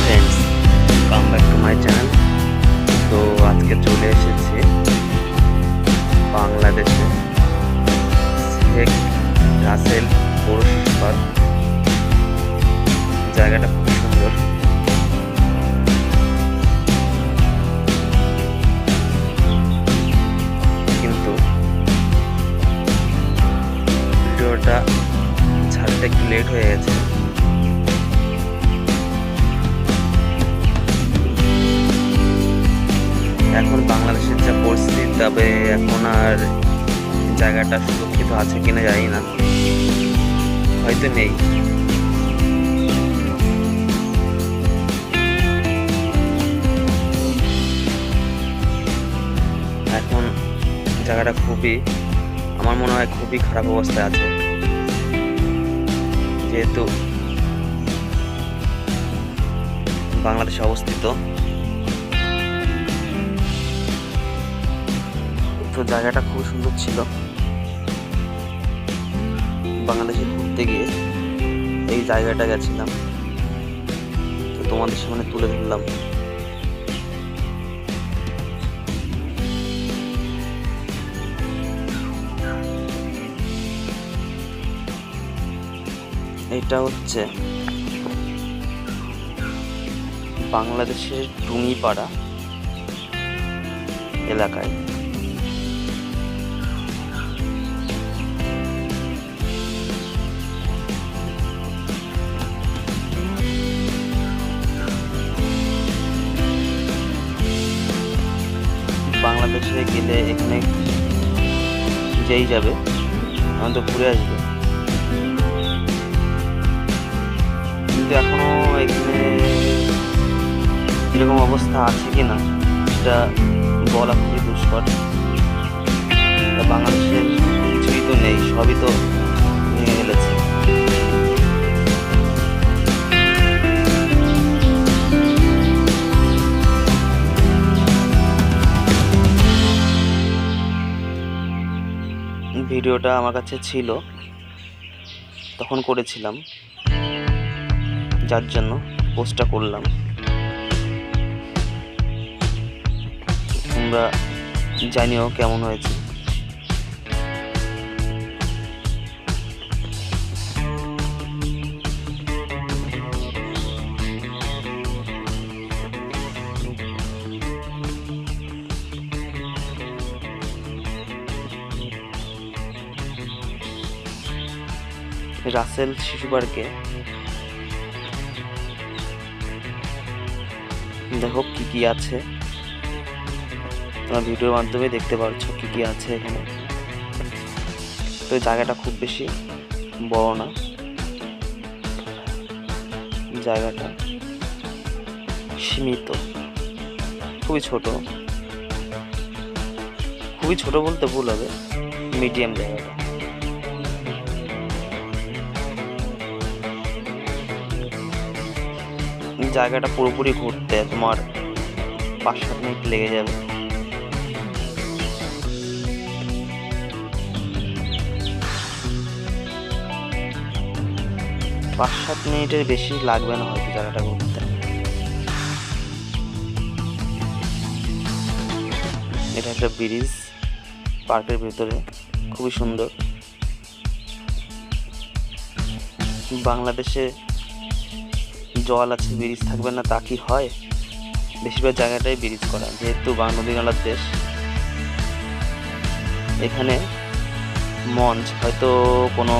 Friends come back to my channel তো আজকে চলে এসেছি বাংলাদেশে শেখ রাসেল পৌরসভার। জায়গাটা খুব সুন্দর। কিন্তু ভিডিওটা ছাড়তে একটু লেট হয়ে গেছে। তবে এখন আর জায়গাটা সুরক্ষিত আছে কিনা জানি না। হয়তো নেই। এখন জায়গাটা খুবই, আমার মনে হয় খুবই খারাপ অবস্থায় আছে। যেহেতু বাংলাদেশে অবস্থিত তো জায়গাটা খুব সুন্দর ছিল। বাংলাদেশে ঘুরতে গিয়ে এই জায়গাটা গেছিলাম। তো তোমাদের সামনে তুলে ধরলাম। এটা হচ্ছে বাংলাদেশের টুঙ্গিপাড়া এলাকায়। বাংলাদেশে গেলে এখানে যেই যাবে আমাদের ঘুরে আসবে। কিন্তু এখনও এখানে এরকম অবস্থা আছে কি না সেটা বলা খুবই দুষ্কর। বাংলাদেশের কিছুই তো নেই, সবই তো ভেঙে ফেলেছে। ভিডিওটা আমার কাছে ছিল তখন করেছিলাম। যার জন্য পোস্টটা করলাম। তোমরা জানিও কেমন হয়েছে। রাসেল শিশু পার্কে দেখো কি কি আছে। তোমরা ভিডিওর মাধ্যমে দেখতে পারছ কি কি আছে এখানে। তো জায়গাটা খুব বেশি বড় না। জায়গাটা সীমিত। খুবই ছোট। খুবই ছোট বলতে ভুল হবে। মিডিয়াম জায়গাটা। জায়গাটা পুরোপুরি ঘুরতে তোমার পাঁচ সাত মিনিট লেগে যাবে। পাঁচ সাত মিনিটের বেশি লাগবে না হয়তো জায়গাটা ঘুরতে। এটা একটা ব্রিজ, পার্কের ভিতরে, খুবই সুন্দর। বাংলাদেশে জল আছে, ব্রিজ থাকবে না, তা কি হয়? বেশিরভাগ জায়গাটাই ব্রিজ করা, যেহেতু বাংলা নদীনালার দেশ। এখানে মঞ্চ, হয়তো কোনো